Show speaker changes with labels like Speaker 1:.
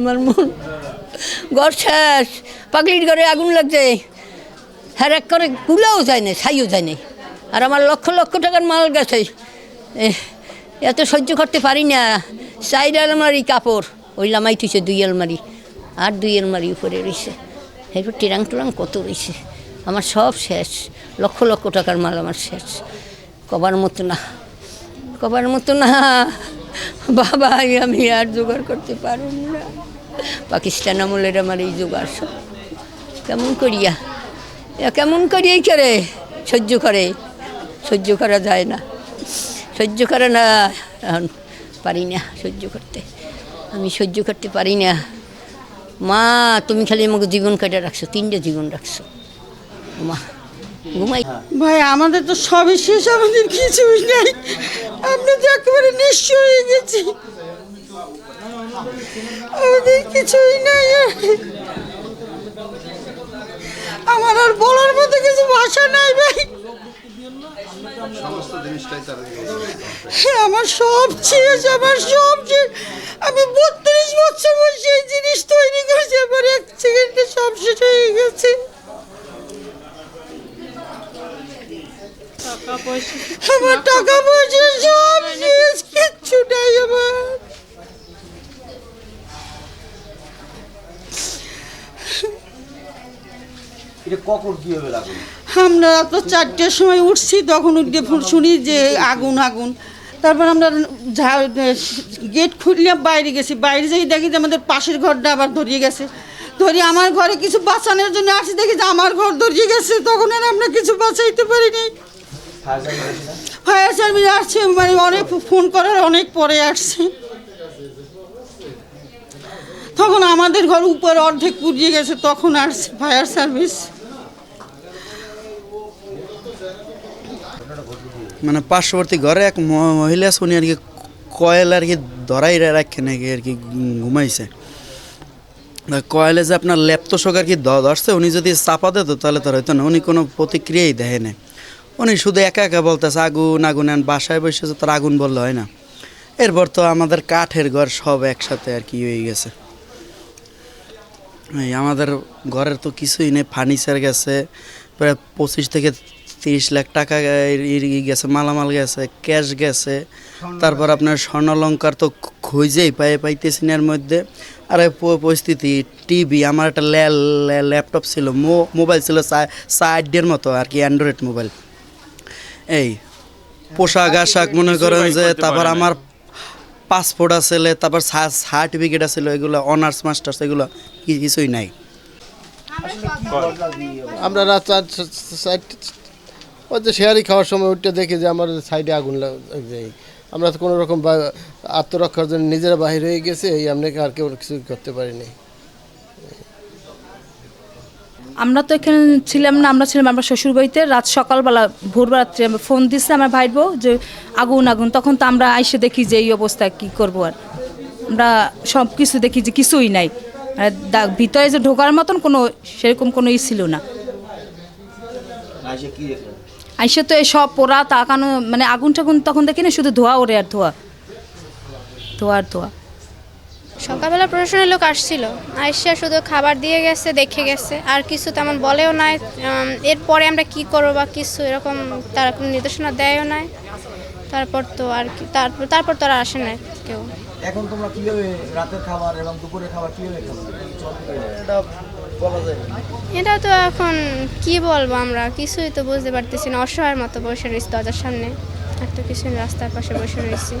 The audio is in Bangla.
Speaker 1: আমার মন। ঘর শেষ পাগলির ঘরে আগুন লাগছে। হ্যাঁ এক করে কুলাও যায় না ছাইও যায় না আর আমার লক্ষ লক্ষ টাকার মাল গেছে। এত সহ্য করতে পারি না। চাইর আলমারি কাপড়। ওই লামাই তুইছে দুই আলমারি। আর দুই আলমারি উপরে রয়েছে এরপর টিরাং টুরাং কত রয়েছে আমার সব শেষ। লক্ষ লক্ষ টাকার মাল আমার শেষ। কবার মতো না, কবার মতো না। বাবা আমি আর জোগাড় করতে পারুন না। পাকিস্তান আমলের আমার এই জোগাড় সব। কেমন করিয়া? কেমন করিয়াই করে সহ্য করে, সহ্য করা যায় না। সহ্য করে না। এখন পারি না সহ্য করতে। আমি সহ্য করতে পারি না। মা, তুমি খালি আমাকে জীবন কেটে রাখছো, তিনটে জীবন রাখছো। মা ঘুমাই।
Speaker 2: ভাই আমাদের তো সবই শেষ আমাদের কিছুই নাই। আমরা তো একেবারে নিঃস্ব হয়ে গেছি। আমাদের কিছুই নাই। আমার আর বলার মতো কিছু ভাষা নাই ভাই। আমার সব শেষ আমার সব শেষ। আমি বত্রিশ বছর বয়সে এই জিনিস তৈরি করেছি আমার এক সেকেন্ডে সব শেষ হয়ে গেছে। আমার টাকা পয়সা সব শেষ কিচ্ছু নাই আমার। আমরা তো চারটের সময় উঠছি তখন উঠে শুনি যে আগুন আগুন। তারপর আমরা গেট খুললে বাইরে গেছি। বাইরে যাই দেখি যে আমাদের পাশের ঘরটা আবার ধরিয়ে গেছে। ধরি আমার ঘরে কিছু বাঁচানোর জন্য আসি দেখি যে আমার ঘর ধরিয়ে গেছে তখন আর আমরা কিছু বাঁচাইতে পারিনি
Speaker 3: ফায়ার সার্ভিস
Speaker 2: আসছে মানে অনেক ফোন করার অনেক পরে আসছে। তখন আমাদের ঘর উপর অর্ধেক পুড়িয়ে গেছে, তখন আসছে ফায়ার সার্ভিস।
Speaker 4: মানে পার্শ্ববর্তী ঘরে এক মহিলা উনি আর কি কয়েল আর কি ধরাই রাখে নাকি আর কি ঘুমাইছে। কয়েলে যে আপনার ল্যাপতোষক আর কি ধরছে, উনি যদি চাপা দিত তাহলে তার হয়তো না, উনি কোনো প্রতিক্রিয়াই দেয় না উনি শুধু একা একা বলতেছে আগুন আগুন এখন বাসায় বসেছে তার আগুন বললে হয় না। এরপর তো আমাদের কাঠের ঘর সব একসাথে আর কি হয়ে গেছে। এই আমাদের ঘরের তো কিছুই নেই, ফার্নিচার গেছে, প্রায় পঁচিশ থেকে তিরিশ লাখ টাকা গেছে, মালামাল গেছে, ক্যাশ গেছে। তারপর আপনার স্বর্ণলঙ্কার তো খুঁজেই পাই পাইতেছি এর মধ্যে। আর পরিস্থিতি, টিভি, আমার একটা ল্যাপটপ ছিল মোবাইল ছিল সাইডের মতো আর কি, অ্যান্ড্রয়েড মোবাইল। এই পোশাক আশাক মনে করেন যে তারপর আমার পাসপোর্ট আছে তারপর সার্টিফিকেট আছে এগুলো অনার্স মাস্টার্স এগুলো কিছুই নাই।
Speaker 5: আমরা রাত ওই যে শেয়ারি খাওয়ার সময় উঠতে দেখি যে আমার সাইডে আগুন এই। আমরা তো কোনো রকম বা- আত্মরক্ষার জন্য নিজেরা বাহির হয়ে গেছে এই আপনাকে আর কেউ কিছু করতে পারিনি।
Speaker 6: আমরা তো এখানে ছিলাম না আমরা ছিলাম আমার শ্বশুর বাড়িতে। রাত সকালবেলা ভোরবেলাত্রে আমরা ফোন দিচ্ছে আমার ভাইর বউ যে আগুন আগুন। তখন তো আমরা আইসে দেখি যে এই অবস্থা কি করব আর। আমরা সব কিছু দেখি যে কিছুই নাই। দা- ভিতরে যে ঢোকার মতন কোনো সেরকম কোনো ই ছিল না।
Speaker 3: আইসে
Speaker 6: তো সব পোড়া তাকানো মানে আগুন টাগুন তখন দেখি না শুধু ধোয়া ওরে আর ধোয়া। ধোয়া আর ধোয়া।
Speaker 7: সকালবেলা প্রশাসনের লোক আসছিল। আইসা শুধু খাবার দিয়ে গেছে দেখে গেছে। আর কিছু তেমন বলেও নাই। এরপরে আমরা কি করব বা কিছু এরকম তারা কোনো নির্দেশনা দেয়ও নাই। তারপর তো আর কি তারপর তারপর তো আর আসে নাই কেউ।
Speaker 3: এখন তোমরা কীভাবে রাতের খাবার এবং দুপুরের খাবার কীভাবে খাবে? এটা বলা যায়
Speaker 7: এটা তো এখন কি বলব আমরা? কিছুই তো বুঝতে পারতেছি না। অসহায়ের মতো বসে রয়েছি দরজার সামনে। আর তো কিছু রাস্তার পাশে বসে রয়েছি।